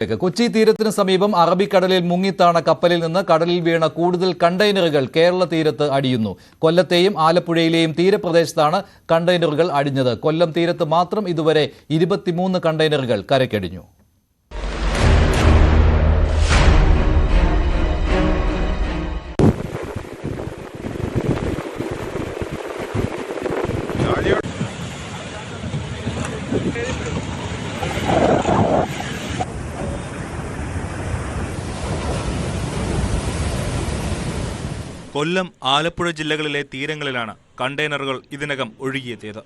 കൊച്ചി തീരത്തിന് സമീപം അറബിക്കടലിൽ മുങ്ങിത്താണ കപ്പലിൽ നിന്ന് കടലിൽ വീണ കൂടുതൽ കണ്ടെയ്നറുകൾ കേരള തീരത്ത് അടിയുന്നു. കൊല്ലത്തെയും ആലപ്പുഴയിലെയും തീരപ്രദേശത്താണ് കണ്ടെയ്നറുകൾ അടിഞ്ഞത്. കൊല്ലം തീരത്ത് മാത്രം ഇതുവരെ ഇരുപത്തിമൂന്ന് കണ്ടെയ്നറുകൾ കരക്കടിഞ്ഞു കൊല്ലം ആലപ്പുഴ ജില്ലകളിലെ തീരങ്ങളിലാണ് കണ്ടെയ്നറുകൾ ഇതിനകം ഒഴുകിയെത്തിയത്.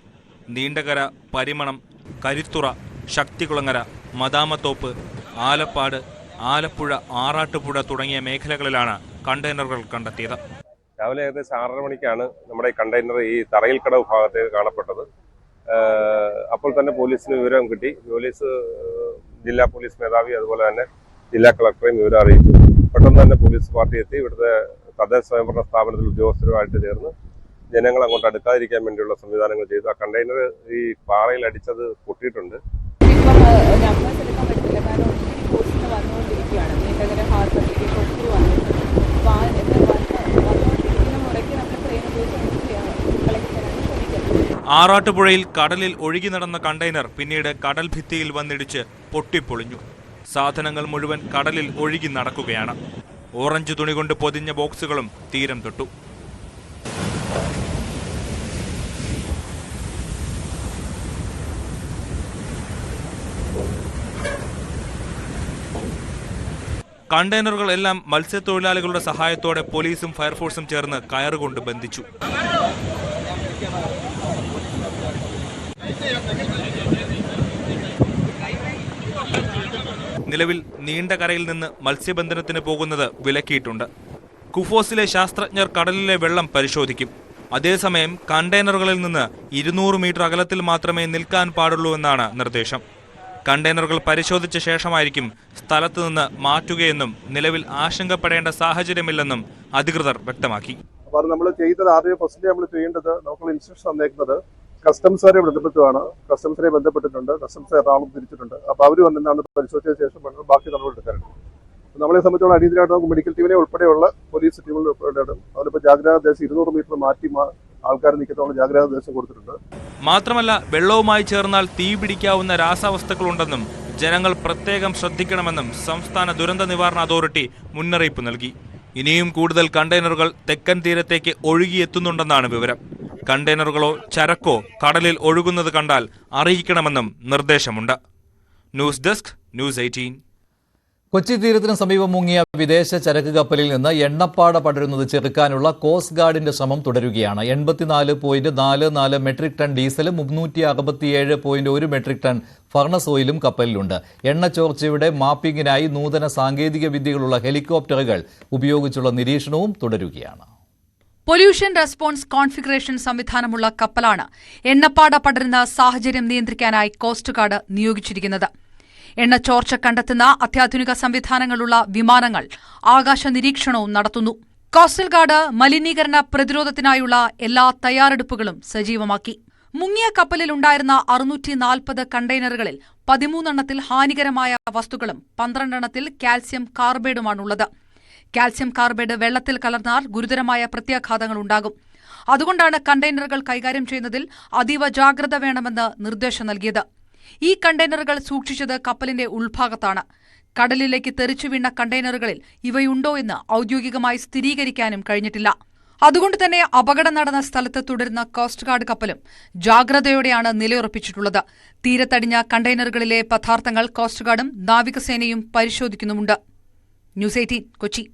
നീണ്ടകര പരിമണം കരിത്തുറ ശക്തികുളങ്ങര മദാമത്തോപ്പ് ആലപ്പാട് ആലപ്പുഴ ആറാട്ടുപുഴ തുടങ്ങിയ മേഖലകളിലാണ് കണ്ടെയ്നറുകൾ കണ്ടെത്തിയത്. രാവിലെ ഏകദേശം ആറര മണിക്കാണ് നമ്മുടെ കണ്ടെയ്നർ ഈ തറയിൽ കട ഭാഗത്ത് കാണപ്പെട്ടത്. അപ്പോൾ തന്നെ പോലീസിന് വിവരം കിട്ടി. പോലീസ് ജില്ലാ പോലീസ് മേധാവി അതുപോലെ തന്നെ ജില്ലാ കളക്ടറെയും വിവരം അറിയിച്ചു. പെട്ടെന്ന് തന്നെ പോലീസ് പാർട്ടി എത്തി ഇവിടുത്തെ തദ്ദേശ സ്വയംഭരണ സ്ഥാപനത്തിൽ ഉദ്യോഗസ്ഥരുമായിട്ട് ചേർന്ന് ജനങ്ങൾ അങ്ങോട്ട് അടുക്കാതിരിക്കാൻ വേണ്ടിയുള്ള സംവിധാനങ്ങൾ ചെയ്തു. ആ കണ്ടെയ്നർ ഈ പാറയിൽ അടിച്ചത് പൊട്ടിയിട്ടുണ്ട്. ആറാട്ടുപുഴയിൽ കടലിൽ ഒഴുകി നടന്ന കണ്ടെയ്നർ പിന്നീട് കടൽ ഭിത്തിയിൽ വന്നിടിച്ച് പൊട്ടിപ്പൊളിഞ്ഞു. സാധനങ്ങൾ മുഴുവൻ കടലിൽ ഒഴുകി നടക്കുകയാണ്. ഓറഞ്ച് തുണി കൊണ്ട് പൊതിഞ്ഞ ബോക്സുകളും തീരം തൊട്ടു. കണ്ടെയ്നറുകൾ എല്ലാം മത്സ്യത്തൊഴിലാളികളുടെ സഹായത്തോടെ പോലീസും ഫയർഫോഴ്സും ചേർന്ന് കയറുകൊണ്ട് ബന്ധിച്ചു. നിലവിൽ നീണ്ട കരയിൽ നിന്ന് മത്സ്യബന്ധനത്തിന് പോകുന്നത് വിലക്കിയിട്ടുണ്ട്. കുഫോസിലെ ശാസ്ത്രജ്ഞർ കടലിലെ വെള്ളം പരിശോധിക്കും. അതേസമയം കണ്ടെയ്നറുകളിൽ നിന്ന് ഇരുന്നൂറ് മീറ്റർ അകലത്തിൽ മാത്രമേ നിൽക്കാൻ പാടുള്ളൂ എന്നാണ് നിർദ്ദേശം. കണ്ടെയ്നറുകൾ പരിശോധിച്ച ശേഷമായിരിക്കും സ്ഥലത്തു നിന്ന് മാറ്റുകയെന്നും നിലവിൽ ആശങ്കപ്പെടേണ്ട സാഹചര്യമില്ലെന്നും അധികൃതർ വ്യക്തമാക്കി. അപ്പോൾ നമ്മൾ ചെയ്തത് ആദ്യം ഫസ്റ്റ് നമ്മൾ ചെയ്യേണ്ടത് നമുക്ക് ഇൻസ്ട്രക്ഷൻ തന്നേക്കുന്നത് കസ്റ്റംസുകാരെ ബന്ധപ്പെട്ടതാണ് കസ്റ്റംസിനെ ബന്ധപ്പെട്ടിട്ടുണ്ട്. കസ്റ്റംസ് എറണാകുളം തിരിച്ചിട്ടുണ്ട്. അപ്പോൾ അവർ വന്നിട്ടാണ് പരിശോധിച്ച ശേഷം വേണം ബാക്കി എടുക്കാറുണ്ട്. നമ്മളെ സംബന്ധിച്ചോളം അടിയന്തരമായിട്ട് നമുക്ക് മെഡിക്കൽ ടീമിനെ ഉൾപ്പെടെയുള്ള പോലീസ് ടീമുകൾ ഉൾപ്പെടെയാണ് അവരിപ്പോ ജാഗ്രതാ ദേശം ഇരുന്നൂറ് മീറ്റർ മാറ്റി ആൾക്കാർ നിൽക്കത്തോളം ജാഗ്രതാ ദേശം കൊടുത്തിട്ടുണ്ട്. മാത്രമല്ല വെള്ളവുമായി ചേർന്നാൽ തീ പിടിക്കാവുന്ന രാസവസ്തുക്കളുണ്ടെന്നും ജനങ്ങൾ പ്രത്യേകം ശ്രദ്ധിക്കണമെന്നും സംസ്ഥാന ദുരന്ത നിവാരണ അതോറിറ്റി മുന്നറിയിപ്പ് നൽകി. ഇനിയും കൂടുതൽ കണ്ടെയ്നറുകൾ തെക്കൻ തീരത്തേക്ക് ഒഴുകിയെത്തുന്നുണ്ടെന്നാണ് വിവരം. കണ്ടെയ്നറുകളോ ചരക്കോ കടലിൽ ഒഴുകുന്നത് കണ്ടാൽ അറിയിക്കണമെന്നും നിർദ്ദേശമുണ്ട്. News desk news eighteen. Kochi തീരത്തിന് സമീപം മുങ്ങിയ വിദേശ ചരക്ക് കപ്പലിൽ നിന്ന് എണ്ണപ്പാട പടരുന്നത് ചെറുക്കാനുള്ള കോസ്റ്റ് ഗാർഡിന്റെ ശ്രമം തുടരുകയാണ്. എൺപത്തിനാല് പോയിന്റ് നാല് നാല് മെട്രിക് ടൺ ഡീസലും മുന്നൂറ്റി അറുപത്തിയേഴ് പോയിന്റ് ഒരു മെട്രിക് ടൺ ഫർണസ് ഓയിലും കപ്പലിലുണ്ട്. എണ്ണ ചോർച്ചയുടെ മാപ്പിംഗിനായി നൂതന സാങ്കേതിക വിദ്യകളുള്ള ഹെലികോപ്റ്ററുകൾ ഉപയോഗിച്ചുള്ള നിരീക്ഷണവും തുടരുകയാണ്. പൊല്യൂഷൻ റെസ്പോൺസ് കോൺഫിഗറേഷൻ സംവിധാനമുള്ള കപ്പലാണ് എണ്ണപ്പാട പടരുന്ന സാഹചര്യം നിയന്ത്രിക്കാനായി കോസ്റ്റ് ഗാർഡ് നിയോഗിച്ചിരിക്കുന്നത്. എണ്ണ ചോർച്ച കണ്ടെത്തുന്ന അത്യാധുനിക സംവിധാനങ്ങളുള്ള വിമാനങ്ങൾ ആകാശ നിരീക്ഷണവും നടത്തുന്നു. കോസ്റ്റൽ ഗാർഡ് മലിനീകരണ പ്രതിരോധത്തിനായുള്ള എല്ലാ തയ്യാറെടുപ്പുകളും സജീവമാക്കി. മുങ്ങിയ കപ്പലിലുണ്ടായിരുന്ന അറുന്നൂറ്റി നാൽപ്പത് കണ്ടെയ്നറുകളിൽ പതിമൂന്നെണ്ണത്തിൽ ഹാനികരമായ വസ്തുക്കളും പന്ത്രണ്ടെണ്ണത്തിൽ കാൽസ്യം കാർബൈഡുമാണുള്ളത്. കാൽസ്യം കാർബൈഡ് വെള്ളത്തിൽ കലർന്നാൽ ഗുരുതരമായ പ്രത്യാഘാതങ്ങൾ ഉണ്ടാകും. അതുകൊണ്ടാണ് കണ്ടെയ്നറുകൾ കൈകാര്യം ചെയ്യുന്നതിൽ അതീവ ജാഗ്രത വേണമെന്ന് നിർദ്ദേശം നൽകിയത്. ഈ കണ്ടെയ്നറുകൾ സൂക്ഷിച്ചത് കപ്പലിന്റെ ഉൾഭാഗത്താണ്. കടലിലേക്ക് തെറിച്ചു വീണ കണ്ടെയ്നറുകളിൽ ഇവയുണ്ടോ എന്ന് ഔദ്യോഗികമായി സ്ഥിരീകരിക്കാനും കഴിഞ്ഞിട്ടില്ല. അതുകൊണ്ട് തന്നെ അപകടം നടന്ന സ്ഥലത്ത് തുടരുന്ന കോസ്റ്റ് ഗാർഡ് കപ്പലും ജാഗ്രതയോടെയാണ് നിലയുറപ്പിച്ചിട്ടുള്ളത്. തീരത്തടിഞ്ഞ കണ്ടെയ്നറുകളിലെ പദാർത്ഥങ്ങൾ കോസ്റ്റ് ഗാർഡും നാവികസേനയും പരിശോധിക്കുന്നുമുണ്ട്. News Eighteen Kochi.